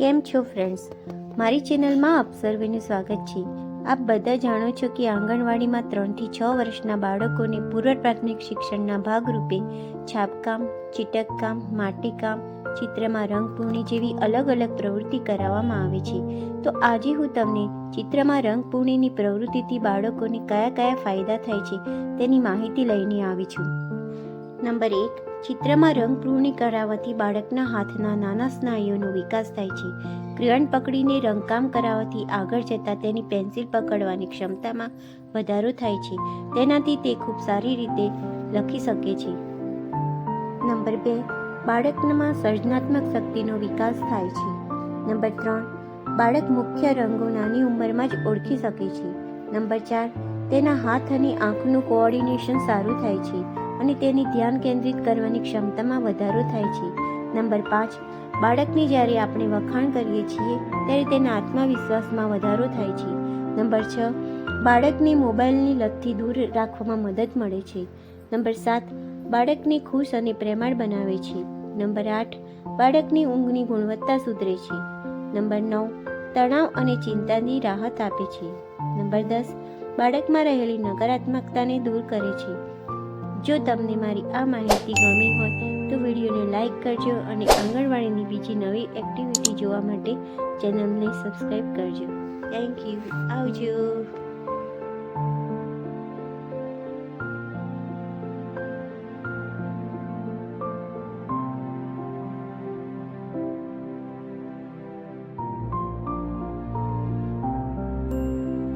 કેમ છો ફ્રેન્ડ્સ મારી ચેનલમાં આપ સર્વેનું સ્વાગત છે. આપ બધા જાણો છો કે આંગણવાડીમાં ત્રણથી છ વર્ષના બાળકોને પૂર્વ પ્રાથમિક શિક્ષણના ભાગરૂપે છાપકામ, ચીટકકામ, માટીકામ, ચિત્રમાં રંગપૂર્ણિ જેવી અલગ અલગ પ્રવૃત્તિ કરાવવામાં આવે છે. તો આજે હું તમને ચિત્રમાં રંગપૂર્ણિની પ્રવૃત્તિથી બાળકોને કયા કયા ફાયદા થાય છે તેની માહિતી લઈને આવી છું. નંબર એક, ચિત્રમાં રંગ રંગપૂર્ણી કરાવવાથી બાળકના હાથના નાના સ્નાયુઓનો વિકાસ થાય છે. ક્રિયાણ પકડીને રંગકામ કરાવવાથી આગળ જતાં તેની પેન્સિલ પકડવાની ક્ષમતામાં વધારો થાય છે. તેનાથી તે ખૂબ સારી રીતે લખી શકે છે. નંબર બે, બાળકમાં સર્જનાત્મક શક્તિનો વિકાસ થાય છે. નંબર ત્રણ, બાળક મુખ્ય રંગો નાની ઉંમરમાં જ ઓળખી શકે છે. નંબર ચાર, તેના હાથ અને આંખનું કોઓર્ડિનેશન સારું થાય છે. અને તેની ધ્યાન કેન્દ્રિત કરવાની ક્ષમતામાં વધારો થાય છે. નંબર પાંચ, બાળકની જ્યારે આપણે વખાણ કરીએ છીએ, ત્યારે તેના આત્મવિશ્વાસમાં વધારો થાય છે. નંબર છ, બાળકને મોબાઈલની લતથી દૂર રાખવામાં મદદ મળે છે. નંબર સાત, બાળકને ખુશ અને પ્રેમાળ બનાવે છે. નંબર આઠ, બાળકની ઊંઘની ગુણવત્તા સુધરે છે. નંબર નવ, તણાવ અને ચિંતાની રાહત આપે છે. નંબર દસ, બાળકમાં રહેલી નકારાત્મકતાને દૂર કરે છે. જો તમને મારી આ માહિતી ગમી હોય તો વિડીયોને લાઈક કરજો અને આંગણવાડીની બીજી નવી એક્ટિવિટી જોવા માટે ચેનલને સબસ્ક્રાઈબ કરજો. થેન્ક યુ આવજો.